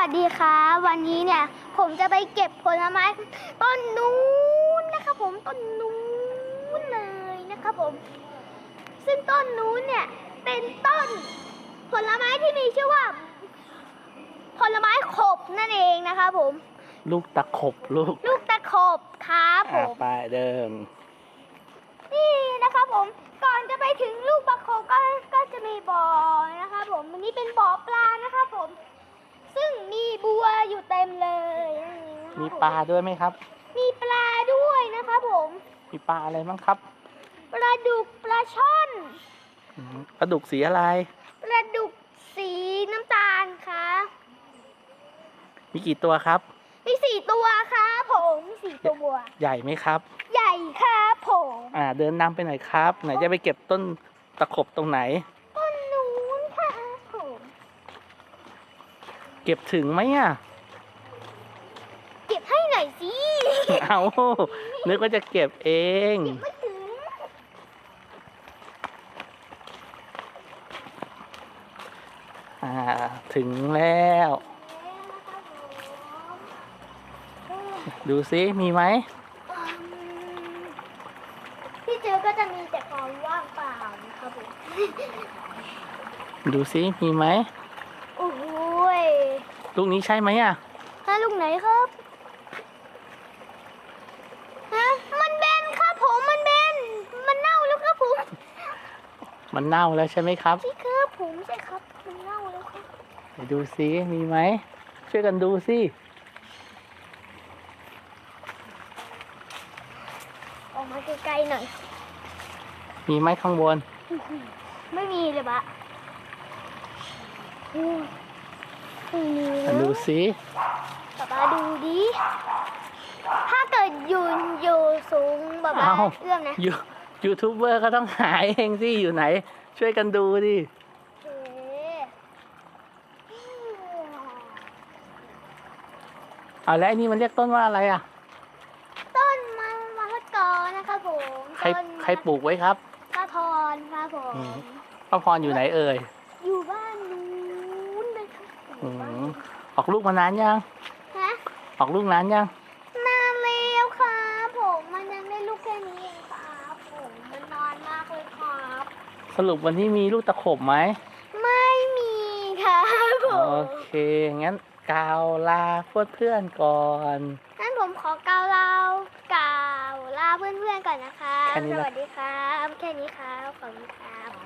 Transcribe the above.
วัสดีครับวันนี้เนี่ย ผมจะไปเก็บผลไม้ต้นนู้นนะครับผมต้นนู้นเลยนะครับผม ซึ่งต้นนู้นเนี่ย เป็นต้นผลไม้ที่มีชื่อว่า ผลไม้ขบนั่นเองนะครับผม ลูกตะขบลูกลูกตะขบครับผอะม ไปเดินนี่นะครับผมก่อนจะไปถึงลูกปลาโคก็ก็จะมีบ่อนะครับผมอันนี้เป็นบ่อปลานะครับผม ซึ่ง มีบัวอยู่เต็มเลยนี่มีนะครับปลาด้วยไหมครับ มีปลาด้วยนะครับผมมีปลาอะไรบ้างครับปลาดุกปลาช่อนอืมปลาดุกสีอะไร ปลาดุกสีน้ำตาลค่ะมีกี่ตัวครับ มีสี่ตัวครับผมมีสี่ตัว ใหญ่ไหมครับ ใหญ่ครับผม อ่า เดินนำไปหน่อยครับ ไหนจะไปเก็บต้นตะขบตรงไหนต้นนู้นค่ะผม เก็บถึงไหมอะ เก็บให้หน่อยสิ เอานึกว่าจะเก็บเอง เก็บไม่ถึง อ่า ถึงแล้ว ดูซิมีไหมที่เจอก็จะมีแต่ความว่างเปล่านะครับผมดูซิมีไหมโอ้โหย ลูกนี้ใช่ไหมอะฮะลูกไหนครับฮะมันเบนครับผมมันเบนมันเน่าแล้วครับผมมันเน่าแล้วใช่ไหมครับ ใช่ครับผมใช่ครับ มันเน่าแล้วครับไหนดูซิมีไหมช่วยกันดูสิออกมาไกลๆหน่อย มีไหมข้างบน ไม่มีเลยบะโอ้ยไม่มีเล ดูยสิป๊าป๊าดูดิ ถ้าเกิดอยู่อยู่สูงแบบว่าเอ้าเอื้อมนะยูยูทูบเบอร์ก็ต้องหาเองสิอยู่ไหน ช่วยกันดูดิเอ๊ะเอาแล้วไอ้นี่มันเรียกต้นว่าอะไรอะ ต้นมันมะละกอนะครับผมใครต้นใครปลูกไว้ครับกระพรครับผมอืมป้าพรอยู่ไหนเอ่ย อยู่บ้านนู้นเลยครับ อืม ออกลูกมานานยัง ฮะออกลูกนานยัง นานแล้วครับผมมันยังได้ลูกแค่นี้เองครับผมมันนานมากเลยครับสรุปวันนี้มีลูกตะขบไหมไม่มีครับผโอมเคงั้นกล่าวลาเพื่อนเพื่อนๆก่อน งั้นผมขอกล่าวลากล่าวลาเพื่อนๆก่อนนะคะแค่นี้สนะ วัสดีครับ แค่นี้ครับขอบคุณครับ